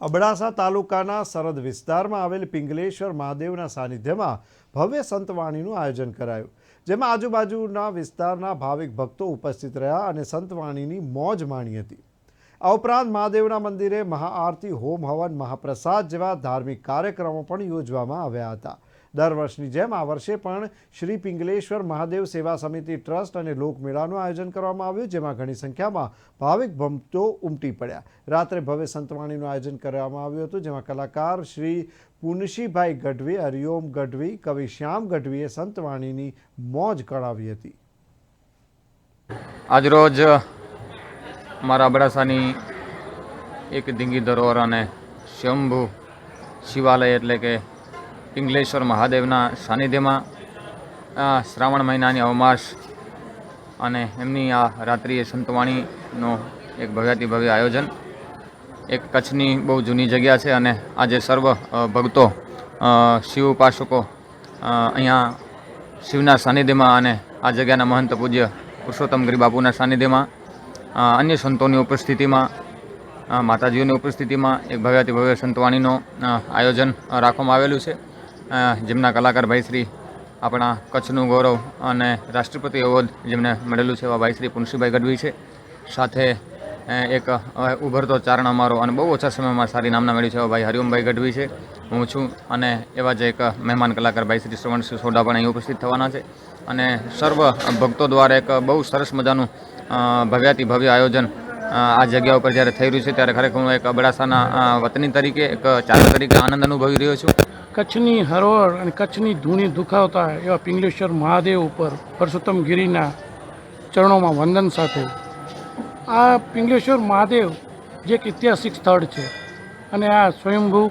અબડાસા તાલુકાના સરહદ વિસ્તારમાં આવેલ પિંગલેશ્વર મહાદેવના સાનિધ્યમાં ભવ્ય સંતવાણીનું આયોજન કરાયું, જેમાં આજુબાજુના વિસ્તારના ભાવિક ભક્તો ઉપસ્થિત રહ્યા અને સંતવાણીની મોજ માણી હતી. આ ઉપરાંત મહાદેવના મંદિરે મહાઆરતી, હોમ હવન, મહાપ્રસાદ જેવા ધાર્મિક કાર્યક્રમો પણ યોજવામાં આવ્યા હતા. દર વર્ષની જેમ આ વર્ષે પણ શ્રી પિંગલેશ્વર મહાદેવ સેવા સમિતિ ટ્રસ્ટ અને લોકમેળાનું આયોજન કરવામાં આવ્યું, જેમાં ઘણી સંખ્યામાં ભાવિક ભક્તો ઉમટી પડ્યા. રાત્રે ભવ્ય સંતવાણીનું આયોજન કરવામાં આવ્યું હતું, જેમાં કલાકાર શ્રી પુનશીભાઈ ગઢવી, હરિઓમ ગઢવી, કવિ શ્યામ ગઢવીએ સંતવાણીની મોજ કળાવી હતી. આજરોજ મારા અબડાસાની એક દિંગી ધરોહર અને શંભુ શિવાલય એટલે કે પિંગલેશ્વર મહાદેવના સાનિધ્યમાં શ્રાવણ મહિનાની અવમાસ અને એમની આ રાત્રિએ સંતવાણીનો એક ભવ્યાતિ ભવ્ય આયોજન. એક કચ્છની બહુ જૂની જગ્યા છે અને આજે સર્વ ભક્તો શિવ ઉપાસકો અહીંયા શિવના સાનિધ્યમાં અને આ જગ્યાના મહંત પૂજ્ય પુરુષોત્તમ ગિરી બાપુના સાનિધ્યમાં અન્ય સંતોની ઉપસ્થિતિમાં માતાજીઓની ઉપસ્થિતિમાં એક ભવ્યાતિ ભવ્ય સંતવાણીનો આયોજન રાખવામાં આવેલું છે. જેમના કલાકાર ભાઈ શ્રી આપણા કચ્છનું ગૌરવ અને રાષ્ટ્રપતિ એવોર્ડ જેમને મળેલું છે એવા ભાઈ શ્રી પુનસીભાઈ ગઢવી છે. સાથે એક ઉભરતો ચારણ અમારો અને બહુ ઓછા સમયમાં સારી નામના મેળવી છે એવા ભાઈ હરિઓમભાઈ ગઢવી છે. હું છું અને એવા જ એક મહેમાન કલાકાર ભાઈ શ્રી શ્રવણસિંહ સોઢા પણ અહીં ઉપસ્થિત થવાના છે. અને સર્વ ભક્તો દ્વારા એક બહુ સરસ મજાનું ભવ્યાતિ ભવ્ય આયોજન આ જગ્યા ઉપર જ્યારે થઈ રહ્યું છે ત્યારે ખરેખર હું એક અબડાસાના વતની તરીકે, એક ચાલક તરીકે આનંદ અનુભવી રહ્યો છું. કચ્છની હરોળ અને કચ્છની ધૂણી દુખાવતા એવા પિંગલેશ્વર મહાદેવ ઉપર પરસોત્તમ ગિરિના ચરણોમાં વંદન સાથે. આ પિંગલેશ્વર મહાદેવ જે એક ઐતિહાસિક સ્થળ છે અને આ સ્વયંભૂ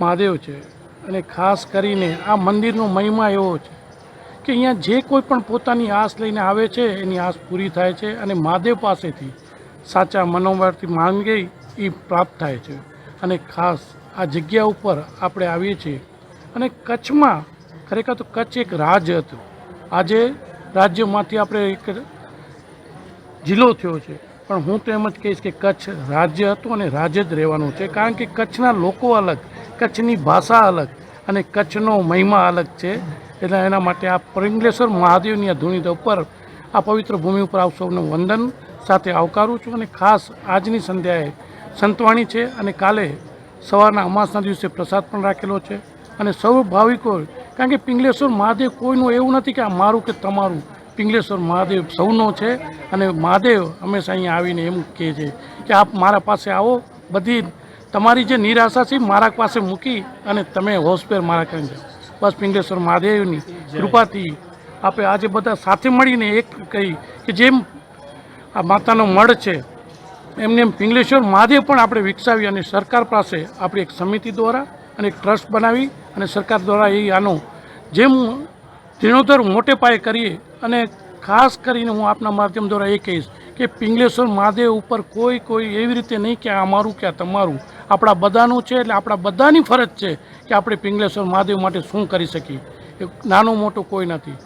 મહાદેવ છે અને ખાસ કરીને આ મંદિરનો મહિમા એવો છે કે અહીંયા જે કોઈ પણ પોતાની આસ લઈને આવે છે, એની આસ પૂરી થાય છે અને મહાદેવ પાસેથી સાચા મનોબળથી માંગે એ પ્રાપ્ત થાય છે અને ખાસ આ જગ્યા ઉપર આપણે આવીએ છીએ. અને કચ્છમાં ખરેખર તો કચ્છ એક રાજ હતું. આજે રાજ્યમાંથી આપણે એક જિલ્લો થયો છે. પણ હું તો એમ જ કહીશ કે કચ્છ રાજ્ય હતું અને રાજ્ય જ રહેવાનું છે. કારણ કે કચ્છના લોકો અલગ, કચ્છની ભાષા અલગ અને કચ્છનો મહિમા અલગ છે. એટલે એના માટે આ પરિંગલેશ્વર મહાદેવની આ ધૂણી ઉપર આ પવિત્ર ભૂમિ ઉપર આપ સૌને વંદન સાથે આવકારું છું. અને ખાસ આજની સંધ્યાએ સંતવાણી છે અને કાલે સવારના અમાસના દિવસે પ્રસાદ પણ રાખેલો છે અને સૌ ભાવિકો કારણ કે પિંગલેશ્વર મહાદેવ કોઈનું એવું નથી કે આ મારું કે તમારું. પિંગલેશ્વર મહાદેવ સૌનો છે અને મહાદેવ હંમેશા અહીંયા આવીને એમ કહે છે કે આપ મારા પાસે આવો બધી તમારી જે નિરાશા છે મારા પાસે મૂકી અને તમે હોસ્પેર મારા કરી જાઓ. બસ પિંગલેશ્વર મહાદેવની કૃપાથી આપણે આજે બધા સાથે મળીને એક કહી કે જેમ આ માતાનો મઢ છે એમને એમ પિંગલેશ્વર મહાદેવ પણ આપણે વિકસાવી અને સરકાર પાસે આપણી એક સમિતિ દ્વારા અને એક ટ્રસ્ટ બનાવી અને સરકાર દ્વારા એ આનો જેમ જીર્ણોદ્ધાર મોટે પાયે કરીએ અને ખાસ કરીને હું આપના માધ્યમ દ્વારા એ કહીશ કે પિંગલેશ્વર મહાદેવ ઉપર કોઈ કોઈ એવી રીતે નહીં કે અમારું કે તમારું. આપણા બધાનું છે એટલે આપણા બધાની ફરજ છે કે આપણે પિંગલેશ્વર મહાદેવ માટે શું કરી શકીએ. નાનો મોટો કોઈ નથી.